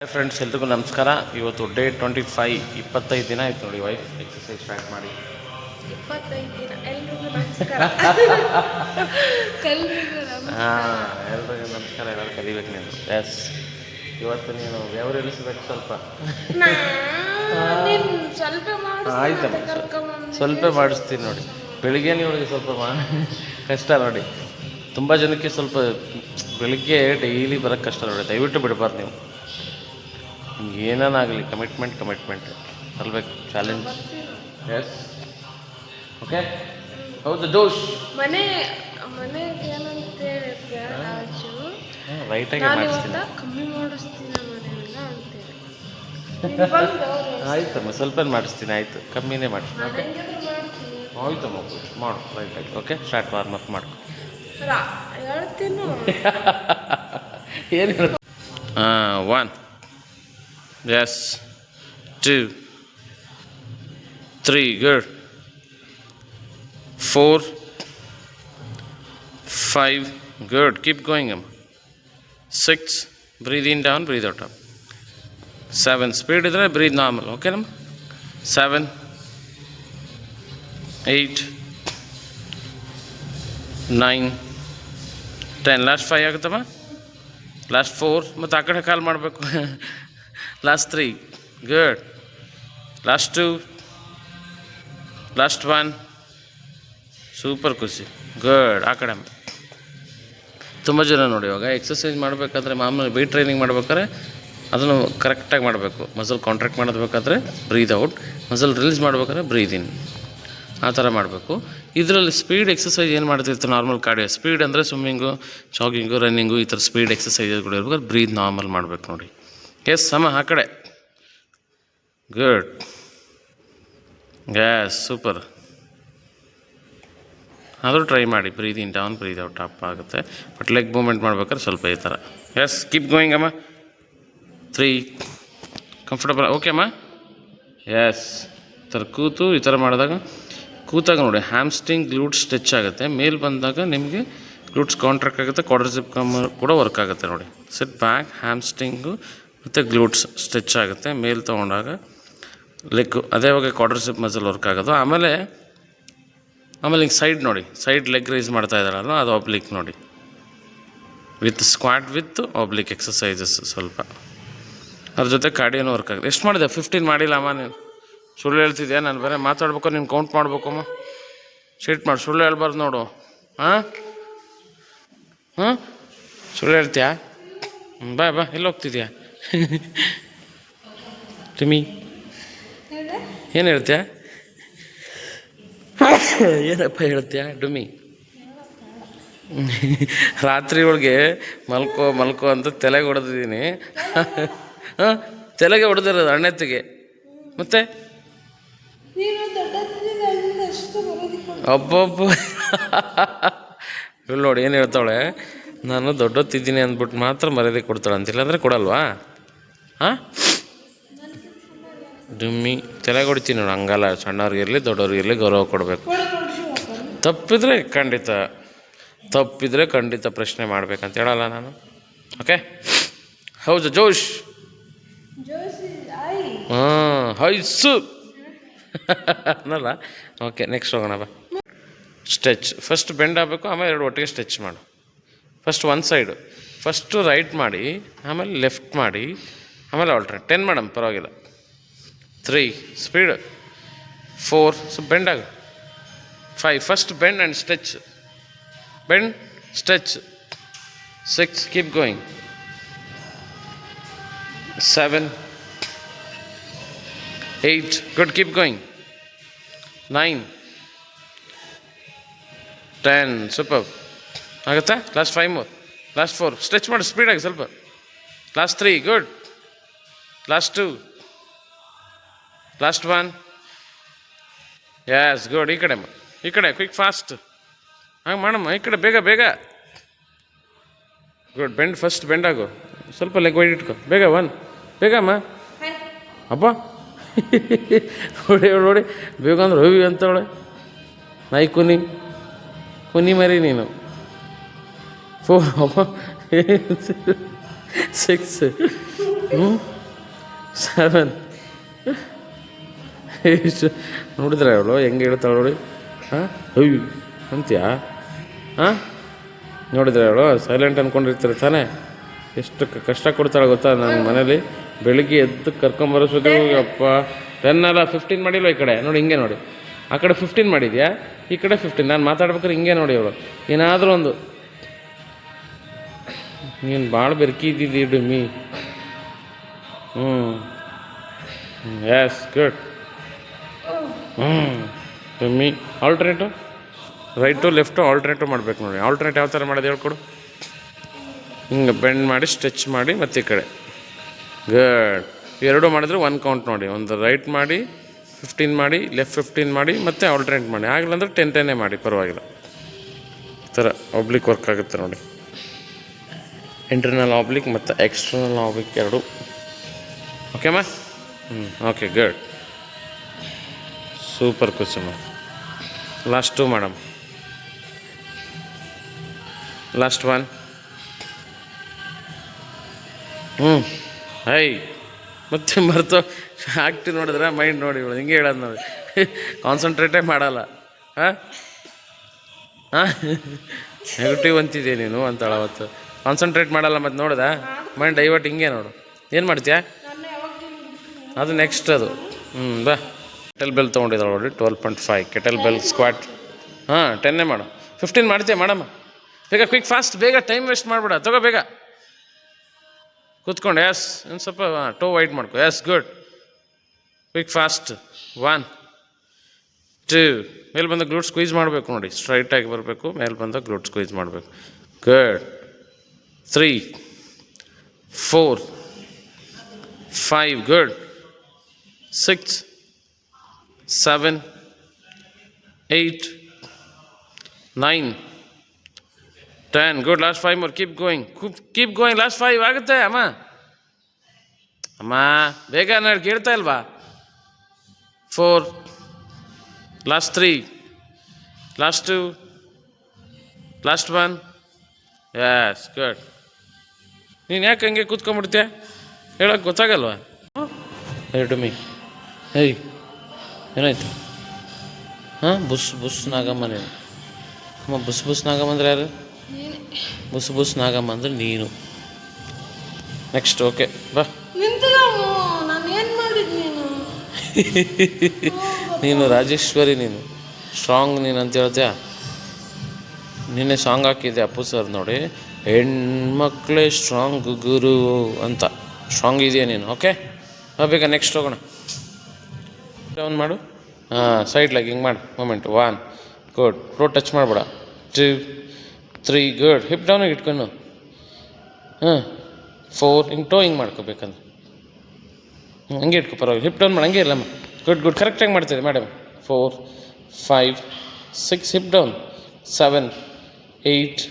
Friends ಎಲ್ರಿಗೂ ನಮಸ್ಕಾರ. ಇವತ್ತು ಡೇ ಟ್ವೆಂಟಿ ಫೈ ಇಪ್ಪತ್ತೈದು ದಿನ ಆಯ್ತು ನೋಡಿ ವೈಫ್ ಎಕ್ಸಸೈಸ್ ಸ್ಟಾರ್ಟ್ ಮಾಡಿ. ಹಾಂ ಎಲ್ರಿಗೂ ನಮಸ್ಕಾರ ಎಲ್ಲರೂ ಕಲಿಬೇಕು ನೀನು. ಎಸ್ ಇವತ್ತು ನೀನು ಬೆವರು ಇಳಿಸ್ಬೇಕು ಸ್ವಲ್ಪ? ಆಯ್ತಮ್ಮ. ಸ್ವಲ್ಪ ಮಾಡಿಸ್ತೀನಿ ನೋಡಿ. ಬೆಳಿಗ್ಗೆ ಇವಳಿಗೆ ಸ್ವಲ್ಪ ಕಷ್ಟ ನೋಡಿ. ತುಂಬ ಜನಕ್ಕೆ ಸ್ವಲ್ಪ ಬೆಳಿಗ್ಗೆ ಡೈಲಿ ಬರೋಕ್ಕೆ ಕಷ್ಟ ನೋಡಿ. ದಯವಿಟ್ಟು ಬಿಡಬಾರ್ದು ನೀವು. ಏನೇನಾಗಲಿ ಕಮಿಟ್ಮೆಂಟ್ ಕಮಿಟ್ಮೆಂಟ್ ತರಬೇಕು ಚಾಲೆಂಜ್ ಎಸ್ ಓಕೆ ಹೌದು ಜೋಶ್. ಮನೆ ಮನೆ ಏನಂತ ಹೇಳಿದ್ದೆ ರಾಜು. ರೈಟಾಗಿ ನಾನು ಮಾಡಿಸ್ತೀನಿ. ಕಮ್ಮಿ ಮಾಡಿಸ್ತೀನಿ ಮನೆಯಲ್ಲ ಅಂತೇಳಿ ಆಯ್ತಮ್ಮ ಸ್ವಲ್ಪ ಮಾಡಿಸ್ತೀನಿ ಆಯಿತು. ಕಮ್ಮಿನೇ ಮಾಡಿಸ್ತೀನಿ ಓಕೆ ಆಯ್ತಮ್ಮ ಮಾಡು ರೈಟಾಗಿ ಓಕೆ ಸ್ಟಾರ್ಟ್ ವಾರ್ಮ್ ಅಪ್ ಮಾಡ್ಕೊ. ಏನು ಹೇಳ್ತೀನಿ ಏನು ಹಾಂ one yes two three good four five good keep going ಅಮ್ಮ six breathe in down breathe out up seven speed ಇದ್ದರೆ breathe normal ಓಕೆನಮ್ಮ seven eight nine ten last five ಆಗುತ್ತಮ್ಮ? Last four ಮತ್ತು ಆ ಕಡೆ ಕಾಲ್ ಮಾಡಬೇಕು. Last three good last two last one super ಖುಷಿ. Good ಆ ಕಡೆ ತುಂಬ ಜನ ನೋಡಿ ಇವಾಗ ಎಕ್ಸಸೈಸ್ ಮಾಡಬೇಕಾದ್ರೆ ಮಾಮೂಲಿ ವೆಯ್ಟ್ ಟ್ರೈನಿಂಗ್ ಮಾಡ್ಬೇಕಾದ್ರೆ ಅದನ್ನು ಕರೆಕ್ಟಾಗಿ ಮಾಡಬೇಕು. ಮಸಲ್ ಕಾಂಟ್ರಾಕ್ಟ್ ಮಾಡಬೇಕಾದ್ರೆ ಬ್ರೀದ್ ಔಟ್ ಮಸಲ್ ರಿಲೀಸ್ ಮಾಡ್ಬೇಕಾದ್ರೆ ಬ್ರೀದ್ ಇನ್ ಆ ಥರ ಮಾಡಬೇಕು. ಇದರಲ್ಲಿ ಸ್ಪೀಡ್ ಎಕ್ಸಸೈಸ್ ಏನು ಮಾಡ್ತಿರ್ತಾರೆ ನಾರ್ಮಲ್ ಕಾರ್ಡಿಯೋ ಸ್ಪೀಡ್ ಅಂದರೆ ಸ್ವಿಮ್ಮಿಂಗು ಜಾಗಿಂಗು ರನ್ನಿಂಗು ಈ ಥರ ಸ್ಪೀಡ್ ಎಕ್ಸಸೈಸ್ಗಳು ಇರ್ಬೇಕಾದ್ರೆ ಬ್ರೀದ್ ನಾರ್ಮಲ್ ಮಾಡಬೇಕು ನೋಡಿ. ಎಸ್ ಸಮ ಆ ಕಡೆ. ಗುಡ್ ಗ್ಯಾಸ್ ಸೂಪರ್ ಆದರೂ ಟ್ರೈ ಮಾಡಿ breathe in down breathe out up ಆಗುತ್ತೆ. ಬಟ್ ಲೆಗ್ ಮೂಮೆಂಟ್ ಮಾಡ್ಬೇಕಾದ್ರೆ ಸ್ವಲ್ಪ ಈ ಥರ ಎಸ್ ಕೀಪ್ ಗೋಯಿಂಗ್ ಅಮ್ಮ. ತ್ರೀ ಕಂಫರ್ಟಬಲ್ ಓಕೆ ಅಮ್ಮ. ಎಸ್ ಈ ಥರ ಕೂತು, ಈ ಥರ ಮಾಡಿದಾಗ, ಕೂತಾಗ ನೋಡಿ ಹ್ಯಾಮ್ಸ್ಟಿಂಗ್ ಗ್ಲೂಟ್ಸ್ ಸ್ಟ್ರೆಚ್ ಆಗುತ್ತೆ. ಮೇಲೆ ಬಂದಾಗ ನಿಮಗೆ ಗ್ಲೂಟ್ಸ್ ಕಾಂಟ್ರಾಕ್ಟ್ ಆಗುತ್ತೆ ಕ್ವಾಡ್ರಸಿಪ್ ಕಮ್ ಕೂಡ ವರ್ಕ್ ಆಗುತ್ತೆ ನೋಡಿ. ಸಿಟ್ ಬ್ಯಾಕ್ ಹ್ಯಾಮ್ಸ್ಟಿಂಗು ಮತ್ತು ಗ್ಲೂಟ್ಸ್ ಸ್ಟ್ರೆಚ್ ಆಗುತ್ತೆ, ಮೇಲೆ ತೊಗೊಂಡಾಗ ಲೆಗ್ ಅದೇ ಹೋಗಿ ಕ್ವಾಡ್ರಸಿಪ್ ಮಸಲ್ ವರ್ಕ್ ಆಗೋದು. ಆಮೇಲೆ ಆಮೇಲೆ ಹಿಂಗೆ ಸೈಡ್ ನೋಡಿ ಸೈಡ್ ಲೆಗ್ ರೈಸ್ ಮಾಡ್ತಾ ಇದ್ದಾರಲ್ಲ ಅದು ಆಬ್ಲಿಕ್ ನೋಡಿ. With squat with oblique exercises ಸ್ವಲ್ಪ. ಅದ್ರ ಜೊತೆ ಕಾರ್ಡಿಯೋನು ವರ್ಕ್ ಆಗುತ್ತೆ. ಎಷ್ಟು ಮಾಡಿದೆ? ಫಿಫ್ಟೀನ್ ಮಾಡಿಲ್ಲ ಅಮ್ಮ ನೀನು. ಸುಳ್ಳು ಹೇಳ್ತಿದ್ಯಾ? ನಾನು ಬರೀ ಮಾತಾಡ್ಬೇಕು, ನೀನು ಕೌಂಟ್ ಮಾಡ್ಬೇಕಮ್ಮ ಶೀಟ್ ಮಾಡಿ, ಸುಳ್ಳು ಹೇಳ್ಬಾರ್ದು ನೋಡು. ಹಾಂ? ಹಾಂ? ಸುಳ್ಳು ಹೇಳ್ತೀಯಾ? ಬಾಯ್ ಬಾ ಎಲ್ಲಿ ಹೋಗ್ತಿದ್ಯಾ ಟಿಮಿ ಏನು ಹೇಳ್ತೀಯ? ಏನಪ್ಪ ಹೇಳ್ತೀಯ? ಡುಮಿ ರಾತ್ರಿ ಒಳಗೆ ಮಲ್ಕೋ ಮಲ್ಕೋ ಅಂತ ತಲೆಗೆ ಹೊಡೆದಿದ್ದೀನಿ. ಹಾಂ? ತಲೆಗೆ ಹೊಡೆದಿರೋದು ಅಣ್ಣೆತ್ತಿಗೆ. ಮತ್ತೆ? ಒಬ್ಬೊಬ್ಬ ಇಲ್ಲಿ ನೋಡಿ ಏನು ಹೇಳ್ತಾಳೆ? ನಾನು ದೊಡ್ಡೊತ್ತಿದ್ದೀನಿ ಅಂದ್ಬಿಟ್ಟು ಮಾತ್ರ ಮರ್ಯಾದೆ ಕೊಡ್ತಾಳೆ ಅಂತಿಲ್ಲ ಅಂದರೆ ಕೊಡಲ್ವಾ? ಹಾಂ? ಡುಮ್ಮಿ ತಲೆಗೆ ಹೊಡಿತೀನಿ ನೋಡಿ, ಹಂಗಲ್ಲ ಸಣ್ಣವ್ರಿಗಿರಲಿ ದೊಡ್ಡವ್ರಿಗಿರಲಿ ಗೌರವ ಕೊಡಬೇಕು. ತಪ್ಪಿದ್ರೆ ಖಂಡಿತ ತಪ್ಪಿದ್ರೆ ಖಂಡಿತ ಪ್ರಶ್ನೆ ಮಾಡ್ಬೇಕಂತ ಹೇಳಲ್ಲ ನಾನು. ಓಕೆ ಹೌದು, ಜೋಶ್. ಹಾಂ, ಹೈಸು. ಅನ್ನಲ್ಲ? ಓಕೆ ನೆಕ್ಸ್ಟ್ ಹೋಗೋಣ, ಬಾ. ಸ್ಟ್ರೆಚ್ ಫಸ್ಟ್ ಬೆಂಡ್ ಆಗಬೇಕು, ಆಮೇಲೆ ಎರಡು ಒಟ್ಟಿಗೆ ಸ್ಟ್ರೆಚ್ ಮಾಡು. First one side first right ಮಾಡಿ, ಆಮೇಲೆ ಲೆಫ್ಟ್ ಮಾಡಿ ಆಮೇಲೆ ಆಲ್ಟ್ರೇಟ್ ಟೆನ್ ಮೇಡಮ್ ಪರವಾಗಿಲ್ಲ. Three speed four so bend ಆಗ. Five first bend and stretch bend stretch six keep going seven eight good keep going nine ten super ಆಗುತ್ತಾ? Last five more last four stretch ಮಾಡಿ ಸ್ಪೀಡಾಗಿ ಸ್ವಲ್ಪ. Last three good last two. Last one. Yes, good ಈ ಕಡೆ. ಈ ಕಡೆ quick fast ಹಂಗೆ ಮಾಡಮ್ಮ ಈ ಕಡೆ ಬೇಗ ಬೇಗ. ಗುಡ್ ಬೆಂಡ್ ಫಸ್ಟ್ ಬೆಂಡ್ ಆಗು. ಸ್ವಲ್ಪ ಲೆಗ್ ವೈಡ್ ಇಟ್ಕೊ. ಬೇಗ ಒನ್ ಬೇಗ ಅಮ್ಮ. ಅಪ್ಪ. ನೋಡಿ ನೋಡಿ ಬೇಗ ಅಂದ್ರೆ ಹೋಗಿ ಅಂತವಳೆ ನಾಯಿ ಕುನಿ ಕುನಿ ಮರಿ ನೀನು. ಫೋರ್ ಅಪ್ಪ ಸಿಕ್ಸ್ ಹ್ಞೂ ಸೆವೆನ್ ನೋಡಿದ್ರೆ ಅವಳು? ಹೆಂಗೆ ಹೇಳ್ತಾಳೆ ನೋಡಿ? ಹಾಂ? ಅಯ್ಯೋ ಅಂತೀಯಾ? ಹಾಂ? ನೋಡಿದ್ರೆ ಅವಳು? ಸೈಲೆಂಟ್ ಅಂದ್ಕೊಂಡಿರ್ತಾರೆ ತಾನೇ? ಎಷ್ಟು ಕಷ್ಟ ಕೊಡ್ತಾಳೆ ಗೊತ್ತಾ ನನ್ನ ಮನೇಲಿ? ಬೆಳಿಗ್ಗೆ ಎದ್ದು ಕರ್ಕೊಂಬರೋಸೋದು ಅಪ್ಪ. ಟೆನ್ ಅಲ್ಲ ಫಿಫ್ಟೀನ್ ಮಾಡಿಲ್ಲ ಈ ಕಡೆ? ನೋಡಿ, ಹಿಂಗೆ ನೋಡಿ. ಆ ಕಡೆ ಫಿಫ್ಟೀನ್ ಮಾಡಿದ್ಯಾ? ಈ ಕಡೆ ಫಿಫ್ಟೀನ್ ನಾನು ಮಾತಾಡ್ಬೇಕಾದ್ರೆ ಹಿಂಗೆ ನೋಡಿ ಅವಳು. ಏನಾದರೂ ಒಂದು. ನೀನು ಭಾಳ ಬೆರ್ಕಿದ್ದಿದ್ದೀಡು ಡುಮ್ಮಿ. ಹ್ಞೂ ಎಸ್ ಗುಡ್ ಹ್ಞೂ ಮೀ ಆಲ್ಟ್ರೇಟು ರೈಟು ಲೆಫ್ಟು ಆಲ್ಟ್ರೇಟು ಮಾಡಬೇಕು ನೋಡಿ. ಆಲ್ಟ್ರೇಟ್ ಯಾವ ಥರ ಮಾಡೋದು ಹೇಳ್ಕೊಡು. ಹಿಂಗೆ ಬೆಂಡ್ ಮಾಡಿ ಸ್ಟ್ರೆಚ್ ಮಾಡಿ ಮತ್ತೆ ಈ ಕಡೆ. ಗಡ್ ಎರಡು ಮಾಡಿದ್ರೆ ಒನ್ ಕೌಂಟ್ ನೋಡಿ. ಒಂದು ರೈಟ್ ಮಾಡಿ ಫಿಫ್ಟೀನ್ ಮಾಡಿ ಲೆಫ್ಟ್ ಫಿಫ್ಟೀನ್ ಮಾಡಿ ಮತ್ತೆ ಆಲ್ಟ್ರೇಟ್ ಮಾಡಿ. ಆಗಿಲ್ಲ ಅಂದ್ರೆ ಟೆನ್ ಟೆನ್ನೇ ಮಾಡಿ, ಪರವಾಗಿಲ್ಲ. ಈ ಥರ ಒಬ್ಲಿಕ್ ವರ್ಕ್ ಆಗುತ್ತೆ ನೋಡಿ. ಇಂಟರ್ನಲ್ ಆಬ್ಲಿಕ್ ಮತ್ತು ಎಕ್ಸ್ಟರ್ನಲ್ ಆಬ್ಲಿಕ್ ಎರಡು. ಓಕೆಮ್ಮ ಹ್ಞೂ okay good super Kusuma last two madam last one ಹ್ಞೂ ಐ ಮತ್ತೆ ಮರ್ತು ಆ್ಯಕ್ಟಿವ್ ನೋಡಿದ್ರೆ ಮೈಂಡ್ ನೋಡಿ ಇವಳು ಹಿಂಗೆ ಹೇಳೋದು ನೋಡಿ. ಕಾನ್ಸಂಟ್ರೇಟೇ ಮಾಡಲ್ಲ. ಹಾಂ? ಹಾಂ? ನೆಗೆಟಿವ್ ಅಂತಿದ್ದೆ ನೀನು ಅಂತಾಳ ಅವತ್ತು. ಕಾನ್ಸಂಟ್ರೇಟ್ ಮಾಡಲ್ಲ ಮತ್ತು ನೋಡ್ದಾ? ಮೈಂಡ್ ಡೈವರ್ಟ್ ಹಿಂಗೆ ನೋಡು. ಏನು ಮಾಡ್ತೀಯಾ? ಅದು ನೆಕ್ಸ್ಟ್ ಅದು. ಹ್ಞೂ ಬಾ. ಕೆಟಲ್ ಬೆಲ್ ತೊಗೊಂಡಿದ್ದಾಳೆ ನೋಡಿ twelve point five kettle bell squat ಹಾಂ ಟೆನ್ನೇ ಮಾಡು. ಫಿಫ್ಟೀನ್ ಮಾಡ್ತೀಯ ಮಾಡಮ್ಮ ಬೇಗ ಕ್ವಿಕ್ ಫಾಸ್ಟ್ ಬೇಗ ಟೈಮ್ ವೇಸ್ಟ್ ಮಾಡಬೇಡ. ತಗೋ ಬೇಗ. ಕೂತ್ಕೊಂಡು ಎಸ್ ಒಂದು ಸ್ವಲ್ಪ ಟೋ ವೈಟ್ ಮಾಡ್ಕೊ. Yes good quick fast one two ಮೇಲೆ ಬಂದ ಗ್ಲೂಟ್ ಸ್ಕ್ವೀಸ್ ಮಾಡಬೇಕು ನೋಡಿ. ಸ್ಟ್ರೈಟಾಗಿ ಬರಬೇಕು, ಮೇಲೆ ಬಂದ ಗ್ಲೂಟ್ ಸ್ಕ್ವೀಸ್ ಮಾಡಬೇಕು. Good three four five good six seven eight nine ten good last five more keep going keep going last five ಆಗುತ್ತೆ, ಅಮ್ಮ. ಅಮ್ಮ, ಬೇಗ ನಾನು ಕೇಳ್ತಾ ಇಲ್ವಾ? Four last three last two last one yes good ನೀನು ಯಾಕೆ ಹಂಗೆ ಕೂತ್ಕೊಂಡ್ಬಿಡ್ತೀಯ? ಹೇಳೋಕೆ ಗೊತ್ತಾಗಲ್ವಾ? ಎರಡು ಮೀ ಹೇಯ್ ಏನಾಯ್ತು? ಹಾಂ ಬುಸ್ ಬುಸ್ ನಾಗಮ್ಮ ನೀನು. ಅಮ್ಮ ಬುಸ್ ಬುಸ್ ನಾಗಮ್ಮ ಅಂದ್ರೆ ಯಾರು? ಬುಸ್ ಬುಸ್ ನಾಗಮ್ಮ ಅಂದ್ರೆ ನೀನು. ನೆಕ್ಸ್ಟ್ ಓಕೆ ಬಾ. ನೀನು ರಾಜೇಶ್ವರಿ ನೀನು. ಸ್ಟ್ರಾಂಗ್ ನೀನು ಅಂತ ಹೇಳ್ತೀಯಾ? ನಿನ್ನೆ ಸಾಂಗ್ ಹಾಕಿದ್ದೆ ಅಪ್ಪು ಸರ್ ನೋಡಿ. ಹೆಣ್ಮಕ್ಳೇ ಸ್ಟ್ರಾಂಗ್ ಗುರು ಅಂತ. ಸ್ಟ್ರಾಂಗ್ ಇದೆಯಾ ನೀನು? ಓಕೆ ಬೇಗ ನೆಕ್ಸ್ಟ್ ಹೋಗೋಣ. ಡೌನ್ ಮಾಡು ಹಾಂ ಸೈಡ್ ಲೆಗ್ ಹಿಂಗೆ ಮಾಡು movement one good row touch ಮಾಡಬೇಡ ಟೂ ತ್ರೀ ಗುಡ್ ಹಿಪ್ ಡೌನಿಗೆ ಇಟ್ಕೊಂಡು ಹಾಂ ಫೋರ್ ಹಿಂಗೆ ಟೋ ಹಿಂಗೆ ಮಾಡ್ಕೋಬೇಕಂದ್ರೆ ಹ್ಮ್, ಹಂಗೆ ಇಟ್ಕೊ ಪರವಾಗಿಲ್ಲ ಹಿಪ್ ಡೌನ್ ಮಾಡಿ ಹಂಗೆ ಇಲ್ಲಮ್ಮ ಗುಡ್ ಗುಡ್ ಕರೆಕ್ಟಾಗಿ ಮಾಡ್ತೀರಿ madam four five six hip down seven eight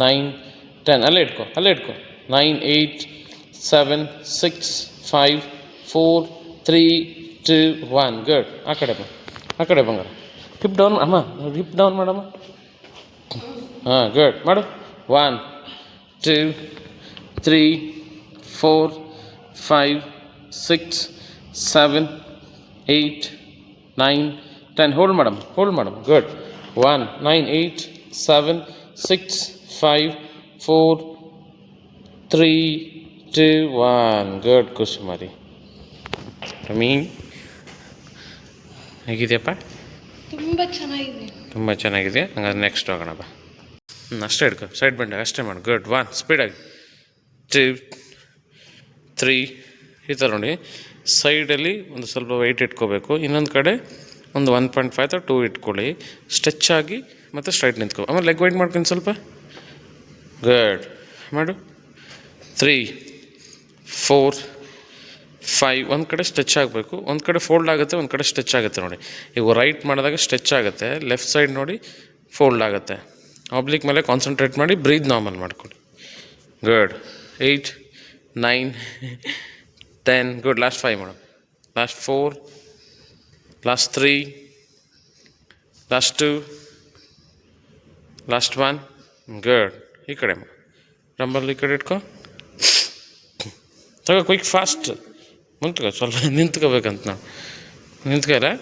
nine ten ಅಲ್ಲೇ ಇಟ್ಕೊ ಅಲ್ಲೇ ಇಟ್ಕೊ nine eight seven six five four three two one good ಆ ಕಡೆ ಬಾ ಆ ಕಡೆ ಬಂಗಾರ ಹಿಪ್ ಡೌನ್ ಅಮ್ಮ ಹಿಪ್ ಡೌನ್ ಮಾಡಮ್ಮ ಹಾಂ ಗುಡ್ ಮಾಡು one two three four five six seven eight nine ten hold madam hold madam good one nine eight seven six five four three two one good ಕುಸುಮಾರಿ ರಮೀ ಹೇಗಿದೆಯಪ್ಪ? ತುಂಬ ಚೆನ್ನಾಗಿದೆ. ತುಂಬ ಚೆನ್ನಾಗಿದೆ ಹಂಗಾದ್ರೆ ನೆಕ್ಸ್ಟ್ ಹೋಗೋಣ ಬಾ. ಹ್ಞೂ ಅಷ್ಟೇ ಹಿಡ್ಕೊ. ಸೈಡ್ ಬಂಡೆ ಅಷ್ಟೇ ಮಾಡು. ಗುಡ್ ಒನ್ ಸ್ಪೀಡಾಗಿ ತ್ರೀ ತ್ರೀ ಈ ಥರ ನೋಡಿ. ಸೈಡಲ್ಲಿ ಒಂದು ಸ್ವಲ್ಪ ವೆಯ್ಟ್ ಇಟ್ಕೋಬೇಕು. ಇನ್ನೊಂದು ಕಡೆ ಒಂದು ಒನ್ ಪಾಯಿಂಟ್ ಫೈವ್ ಅಥವಾ ಟೂ ಇಟ್ಕೊಳ್ಳಿ. ಸ್ಟ್ರೆಚ್ ಆಗಿ ಮತ್ತು ಸ್ಟ್ರೈಟ್ ನಿಂತ್ಕೊ. ಆಮೇಲೆ ಲೆಗ್ ವೈಟ್ ಮಾಡ್ಕೊಂಡು ಸ್ವಲ್ಪ. ಗುಡ್ ಮಾಡು. ತ್ರೀ ಫೋರ್ ಫೈವ್ ಒಂದು ಕಡೆ ಸ್ಟ್ರೆಚ್ ಆಗಬೇಕು, ಒಂದು ಕಡೆ ಫೋಲ್ಡ್ ಆಗುತ್ತೆ, ಒಂದು ಕಡೆ ಸ್ಟ್ರೆಚ್ ಆಗುತ್ತೆ ನೋಡಿ. ಈಗ ರೈಟ್ ಮಾಡಿದಾಗ ಸ್ಟ್ರೆಚ್ ಆಗುತ್ತೆ ಲೆಫ್ಟ್ ಸೈಡ್ ನೋಡಿ ಫೋಲ್ಡ್ ಆಗುತ್ತೆ. ಆಬ್ಲಿಕ್ ಮೇಲೆ ಕಾನ್ಸಂಟ್ರೇಟ್ ಮಾಡಿ ಬ್ರೀದ್ ನಾರ್ಮಲ್ ಮಾಡ್ಕೊಳ್ಳಿ. Good eight nine ten good last five madam last four last three last two last one good ಈ ಕಡೆ ಡಂಬಲ್ ಈ ಕಡೆ ಇಟ್ಕೊ. ತಗೋ ಕ್ವಿಕ್ ಫಾಸ್ಟ್ ಮುಂತ್ಕೋ ಸ್ವಲ್ಪ ನಿಂತ್ಕೋಬೇಕಂತ ನಾವು ನಿಂತ್ಕೊಲ್ಲ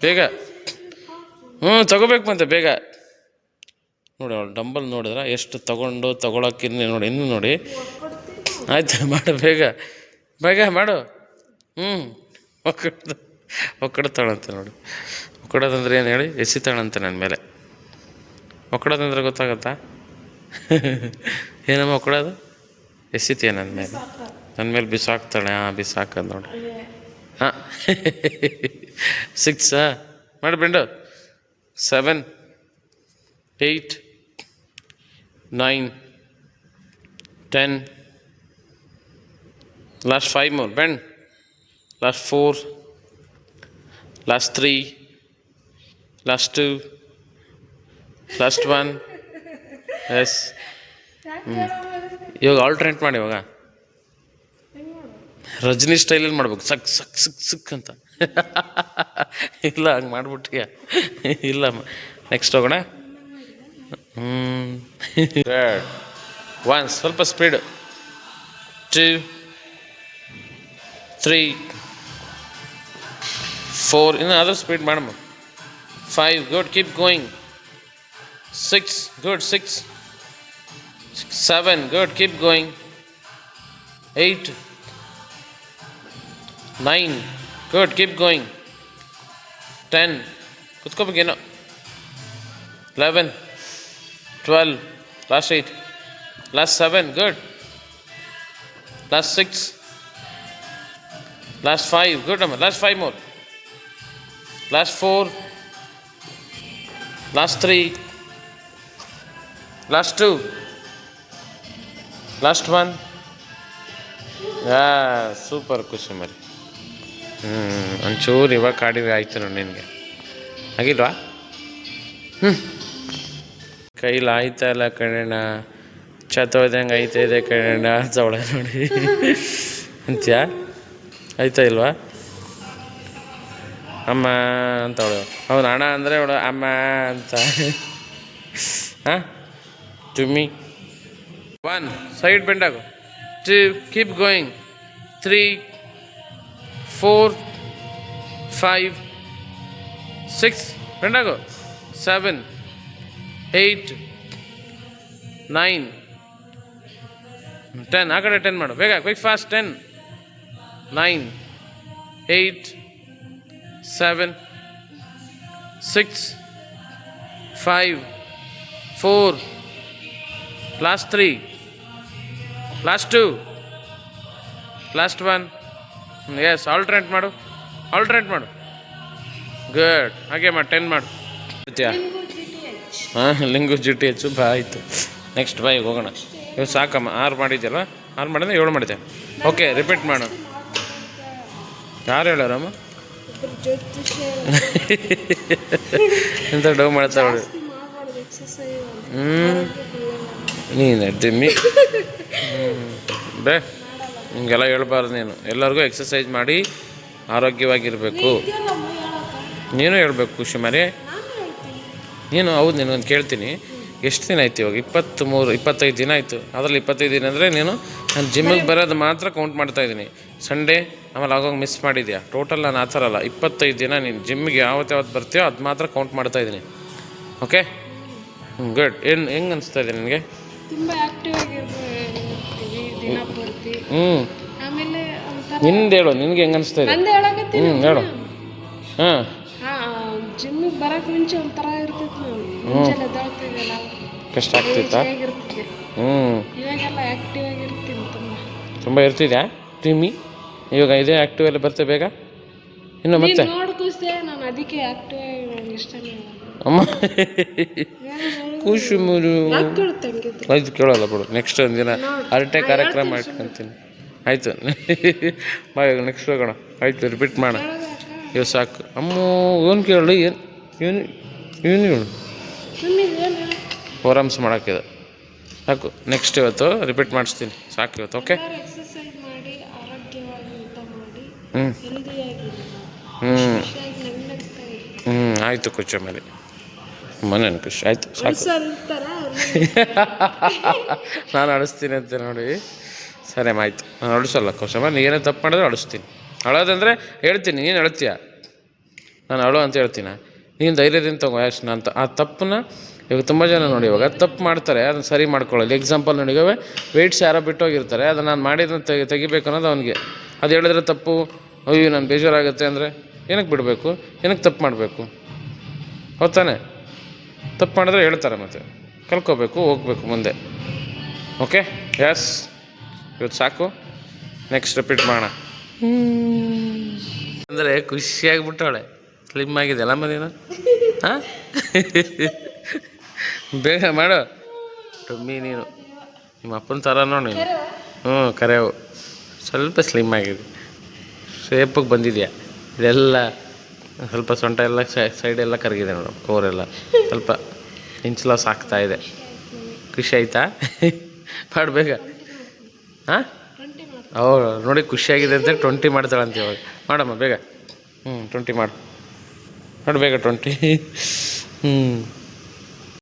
ಬೇಗ. ಹ್ಞೂ, ತಗೋಬೇಕು ಮತ್ತೆ ಬೇಗ. ನೋಡಿ ಅವಳು ಡಂಬಲ್ ನೋಡಿದ್ರೆ, ಎಷ್ಟು ತಗೊಂಡು ತಗೊಳಕ್ಕಿನ್ನ ನೋಡಿ, ಇನ್ನು ನೋಡಿ. ಆಯ್ತು, ಮಾಡು, ಬೇಗ. ಬೇಗ ಮಾಡು. ಹ್ಞೂ. ಒಕ್ಕಡ ಒಕ್ಕಡ್ತಾಳಂತೆ ನೋಡಿ. ಒಕ್ಕಡೋದಂದ್ರೆ ಏನು ಹೇಳಿ, ಎಸಿತಾಳಂತೆ ನನ್ನ ಮೇಲೆ. ಒಕ್ಕಡೋದಂದ್ರೆ ಗೊತ್ತಾಗತ್ತಾ? ಏನಮ್ಮ ಒಕ್ಕಡೋದು? ಎಸಿತೀಯ ನನ್ನ ಮೇಲೆ. ನನ್ನ ಮೇಲೆ ಬಿಸಾಕ್ತಾಳೆ ಹಾಂ ಬಿಸಾಕದ್ ನೋಡಿ. ಹಾಂ. ಸಿಕ್ಸಾ ಮಾಡಿ bend. Seven eight nine ten last five more bend last four last three last two last one yes ಇವಾಗ ಆಲ್ಟ್ರೇಟ್ ಮಾಡಿ ಇವಾಗ. ರಜನಿ ಸ್ಟೈಲಲ್ಲಿ ಮಾಡ್ಬೇಕು. ಸಕ್ ಸಕ್, ಸಿಕ್ ಸಿಕ್ ಅಂತ. ಇಲ್ಲ, ಹಂಗೆ ಮಾಡ್ಬಿಟ್ಟಿಯ ಇಲ್ಲ ನೆಕ್ಸ್ಟ್ ಹೋಗೋಣ. ಹ್ಞೂ ಒನ್ ಸ್ವಲ್ಪ ಸ್ಪೀಡು ಟೂ ತ್ರೀ ಫೋರ್ ಇನ್ನು ಅದ್ರ ಸ್ಪೀಡ್ ಮಾಡಮ್ಮ. Five good keep going six good six seven good keep going eight 9. Good, keep going. 10. उसको भी गिनो 11. 12. Last 8. Last 7. Good. Last 6. Last 5. Good, Amma. Last 5 more. Last 4. Last 3. Last 2. Last 1. Yeah, super question, ಹ್ಞೂ ಒಂಚೂರು ಇವಾಗ ಕಾಡಿದ್ರೆ ಆಯಿತು ನೋಡಿ ನಿನಗೆ. ಆಗಿಲ್ವಾ? ಹ್ಞೂ ಕೈಲಿ ಆಯ್ತಾ ಇಲ್ಲ ಕಣಣ್ಣ. ಚತೋದಂಗೆ ಆಯ್ತಾ ಇದೆ ಕಣಣ್ಣ ತವಳೆ ನೋಡಿ. ಅಂತ್ಯಾ? ಆಯ್ತಾ ಇಲ್ವಾ? ಅಮ್ಮ ಅಂತವಳು ಅವನು ಅಣ್ಣ ಅಂದರೆ ಅವಳು ಅಮ್ಮ ಅಂತ. ಹಾಂ? ತುಮ್ಮಿ. One side ಬೆಂಡಾಗು two keep going three four five six ಬೆಂಡಾಗು seven eight nine ten ಆ ಕಡೆ ಟೆನ್ ಮಾಡು ಬೇಗ quick fast ten nine eight seven six five four last three last two last one yes alternate ಮಾಡು. Alternate ಮಾಡು. Good ಹಾಗೆ ಮಾಡಿ ten ಮಾಡು. ಹಾಂ, ಲಿಂಗು ಜಿ ಟಿ ಹೆಚ್ಚು ಬಾ, ಆಯಿತು. ನೆಕ್ಸ್ಟ್ ಬಾಯ್ ಹೋಗೋಣ. ಇವ್ ಸಾಕಮ್ಮ, ಆರು ಮಾಡಿದ್ಯಲ್ಲ? ಆರು ಮಾಡಿದ್ರೆ ಏಳು ಮಾಡಿದೆ. ಓಕೆ ರಿಪೀಟ್ ಮಾಡು. ಯಾರು ಹೇಳಾರಮ್ಮ ಎಂತ ಡವ್ ಮಾಡ್ತಾವಳು ಹ್ಞೂ ನೀನು ದಿಮ್ಮಿ ಬೇ. ನಿಮಗೆಲ್ಲ ಹೇಳ್ಬಾರ್ದು ನೀನು. ಎಲ್ಲರಿಗೂ ಎಕ್ಸಸೈಸ್ ಮಾಡಿ ಆರೋಗ್ಯವಾಗಿರಬೇಕು. ನೀನು ಹೇಳ್ಬೇಕು ಖುಷಿ ಮರಿ. ನಾನು ನೀನು ಹೌದು ನಿನ್ನೊಂದು ಕೇಳ್ತೀನಿ. ಎಷ್ಟು ದಿನ ಆಯ್ತು ಇವಾಗ? ಇಪ್ಪತ್ತ್ ಮೂರು ಇಪ್ಪತ್ತೈದು ದಿನ ಆಯಿತು. ಅದರಲ್ಲಿ ಇಪ್ಪತ್ತೈದು ದಿನ ಅಂದರೆ ನೀನು ನಾನು ಜಿಮ್ಮಿಗೆ ಬರೋದು ಮಾತ್ರ ಕೌಂಟ್ ಮಾಡ್ತಾ ಇದ್ದೀನಿ. ಸಂಡೇ ಆಮೇಲೆ ಆಗೋಗಿ ಮಿಸ್ ಮಾಡಿದ್ಯಾ? ಟೋಟಲ್ ನಾನು ಆ ಥರ ಅಲ್ಲ. ಇಪ್ಪತ್ತೈದು ದಿನ ನೀನು ಜಿಮ್ಮಿಗೆ ಯಾವತ್ತು ಯಾವತ್ತು ಬರ್ತೀಯೋ ಅದು ಮಾತ್ರ ಕೌಂಟ್ ಮಾಡ್ತಾ ಇದ್ದೀನಿ. ಓಕೆ ಗುಡ್ ಏನು, ಹೆಂಗೆ ಅನಿಸ್ತಾ ಇದೆ ನಿನಗೆ? ತುಂಬ ಆ್ಯಕ್ಟಿವ್ ಹ್ಞೂ ಆಮೇಲೆ ಒಂಥರ ನಿಂದು ಹೇಳು ನಿನಗೆ ಹೆಂಗೆ ಅನಿಸ್ತಾ ಇದೆ? ನಂದು ಹೇಳಕತ್ತೀನಿ ಹ್ಞೂ ಹೇಳು. ಹಾಂ. ಜಿಮ್ಮಿಗೆ ಬರಕ್ಕೆ ಮುಂಚೆ ಒಂಥರ ಇರ್ತಿತ್ತು ನಾವು ಮುಂಚೆಲ್ಲ ಎದ್ದೇಳ್ತಿದ್ದೆಲ್ಲ ಕಷ್ಟ ಆಗ್ತಿತ್ತಾ? ಆಗಿರ್ತಿದ್ದೆ ಹ್ಞೂ ಇವಾಗೆಲ್ಲ ಆಕ್ಟಿವ್ ಆಗಿರ್ತೀನಿ ತುಂಬ. ತುಂಬ ಇರ್ತಿದ್ಯಾ? ಟಿಮ್ಮಿ ಇವಾಗ ಇದೇ ಆ್ಯಕ್ಟಿವ್ ಎಲ್ಲ ಬರ್ತೇ ಬೇಗ? ಇನ್ನು ಮತ್ತೆ? ನೀನು ನೋಡ್ಕೋಸ್ತೆ ನಾನು ಅದಕ್ಕೆ ಆಕ್ಟಿವ್ ಆಗಿ ನಂಗೆ ಇಷ್ಟನೇ ಅಮ್ಮ? ಖುಷಿ ಮುರು. ಆಯ್ತು ಕೇಳಲ್ಲ ಬಿಡು. ನೆಕ್ಸ್ಟ್ ದಿನ ಅರಟೆ ಕಾರ್ಯಕ್ರಮ ಇಟ್ಕೊಂತೀನಿ ಆಯಿತು. ಬಾಯ್ ನೆಕ್ಸ್ಟ್ ಹೋಗೋಣ. ಆಯಿತು ರಿಪೀಟ್ ಮಾಡೋಣ ಇವ್ ಸಾಕು. ಅಮ್ಮ ಏನು ಕೇಳಿ ಏನು? ಏನು ಏನು ಹೇಳು? ಫೋರಮ್ಸ್ ಮಾಡೋಕ್ಕಿದೆ. ಸಾಕು. ನೆಕ್ಸ್ಟ್ ಇವತ್ತು ರಿಪೀಟ್ ಮಾಡಿಸ್ತೀನಿ. ಸಾಕು ಇವತ್ತು ಓಕೆ ಹ್ಞೂ ಹ್ಞೂ ಆಯಿತು ಕುಚ್ಚ ಮೇಲೆ ಮನೆ ಖುಷಿ ಆಯ್ತು ಸಾಕು. ನಾನು ಅಳಿಸ್ತೀನಿ ಅಂತ ನೋಡಿ. ಸರಿ ಅಮ್ಮ ಆಯ್ತು. ನಾನು ಅಳಿಸಲ್ಲ ಕೋಶಮ್ಮ ನೀನೇ ತಪ್ಪು ಮಾಡಿದ್ರೆ ಅಳಿಸ್ತೀನಿ. ಅಳೋದಂದರೆ ಹೇಳ್ತೀನಿ ನೀನು ಅಳ್ತೀಯ ನಾನು ಅಳು ಅಂತ ಹೇಳ್ತೀನ? ನೀನು ಧೈರ್ಯದಿಂದ ತಗೋ ಯಾಶ್ ನಾನು ತ- ಆ ತಪ್ಪನ್ನ ಇವಾಗ ತುಂಬ ಜನ ನೋಡಿ ಇವಾಗ ತಪ್ಪು ಮಾಡ್ತಾರೆ ಅದನ್ನು ಸರಿ ಮಾಡ್ಕೊಳ್ಳೋದು. ಎಕ್ಸಾಂಪಲ್ ನೋಡಿ ವೆಯ್ಟ್ಸ್ ಯಾರೋ ಬಿಟ್ಟೋಗಿರ್ತಾರೆ ಅದನ್ನು ನಾನು ಮಾಡಿದ್ದನ್ನು ತೆಗಿ ತೆಗಿಬೇಕು ಅನ್ನೋದು ಅವನಿಗೆ. ಅದು ಹೇಳಿದ್ರೆ ತಪ್ಪು? ಅಯ್ಯೋ ನಾನು ಬೇಜಾರಾಗುತ್ತೆ ಅಂದರೆ ಏನಕ್ಕೆ ಬಿಡಬೇಕು? ಏನಕ್ಕೆ ತಪ್ಪು ಮಾಡಬೇಕು? ಹೌದಾನೆ ತಪ್ಪು ಮಾಡಿದ್ರೆ ಹೇಳ್ತಾರೆ ಮತ್ತೆ. ಕಲ್ಕೋಬೇಕು ಹೋಗ್ಬೇಕು ಮುಂದೆ. ಓಕೆ ಎಸ್ ಇವತ್ತು ಸಾಕು. ನೆಕ್ಸ್ಟ್ ರಿಪೀಟ್ ಮಾಡೋಣ. ಅಂದರೆ ಖುಷಿಯಾಗಿಬಿಟ್ಟವಳೆ ಸ್ಲಿಮ್ ಆಗಿದೆ ಅಲ್ಲ ಮನೇನ ಹಾಂ? ಬೇಗ ಮಾಡು. ಟೊಮ್ಮಿ ನೀನು. ನಿಮ್ಮ ಅಪ್ಪನ ಥರ ನೋಡಿ ಹ್ಞೂ, ಕರೆವು. ಸ್ವಲ್ಪ ಸ್ಲಿಮ್ ಆಗಿದೆ. ಶೇಪಿಗೆ ಬಂದಿದೆಯಾ? ಇದೆಲ್ಲ ಸ್ವಲ್ಪ ಸೊಂಟ ಎಲ್ಲ ಸೈಡ್ ಎಲ್ಲ ಕರಗಿದೆ ನೋಡು ಕೋರೆಲ್ಲ ಸ್ವಲ್ಪ ಇಂಚ್ ಲಾಸ್ ಆಗ್ತಾ ಇದೆ. ಖುಷಿ ಆಯ್ತಾ? ಮಾಡಬೇಕ ಹಾಂ? ಓ, ನೋಡಿ ಖುಷಿಯಾಗಿದೆ ಅಂತ ಟ್ವೆಂಟಿ ಮಾಡ್ತಾಳಂತ ಇವಾಗ. ಮಾಡಮ್ಮ, ಬೇಗ. ಹ್ಞೂ ಟ್ವೆಂಟಿ ಮಾಡು. ಮಾಡು ಬೇಗ ಟ್ವೆಂಟಿ ಹ್ಞೂ